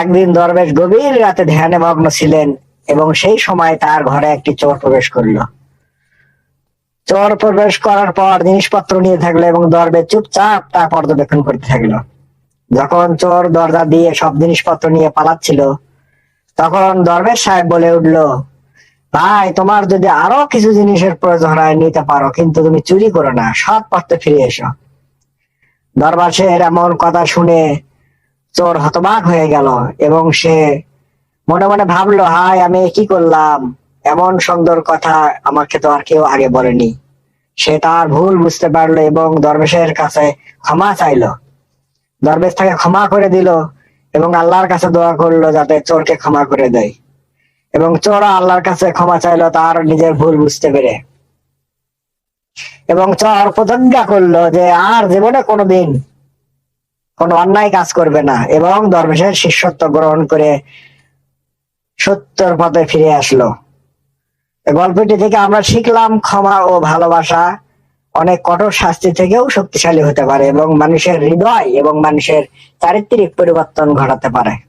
একদিন দরবেশ গভীর রাতে ধ্যানে মগ্ন ছিলেন এবং সেই সময় তার ঘরে একটি চোর প্রবেশ করল। চোর প্রবেশ করার পর জিনিসপত্র নিয়ে থাকল এবং দরবেশ চুপচাপ তা পর্যবেক্ষণ করতে থাকল। যখন চোর দরজা দিয়ে সব জিনিসপত্র নিয়ে পালাচ্ছিল, তখন দরবেশ সাহেব বলে উঠল, ভাই, তোমার যদি আরও কিছু জিনিসের প্রয়োজন হয় নিতে পারো, কিন্তু তুমি চুরি করো না সৎ পথে ফিরে এসো। দরবাসের এমন কথা শুনে চোর হতবাক হয়ে গেল এবং সে মনে মনে ভাবলো, হায়, আমি কি করলাম? এমন সুন্দর কথা আমাকে তো আর কেউ আগে বলেনি। সে তার ভুল বুঝতে পারল এবং দরবেশের কাছে ক্ষমা চাইলো। দরবেশ তাকে ক্ষমা করে দিল এবং আল্লাহর কাছে দোয়া করল যাতে চোরকে ক্ষমা করে দেয়। এবং চোর আল্লাহর কাছে ক্ষমা চাইলো তার নিজের ভুল বুঝতে পেরে। এবং চোর প্রতিজ্ঞা করল যে, আর জীবনে কোনোদিন কোনো অন্যায় কাজ করবে না এবং দরবেশের শিষ্যত্ব গ্রহণ করে সত্যর পথে ফিরে আসলো। গল্পটি থেকে আমরা শিখলাম ক্ষমা ও ভালোবাসা অনেক কঠোর শাস্তি থেকেও শক্তিশালী হতে পারে এবং মানুষের হৃদয় এবং মানুষের চারিত্রিক পরিবর্তন ঘটাতে পারে।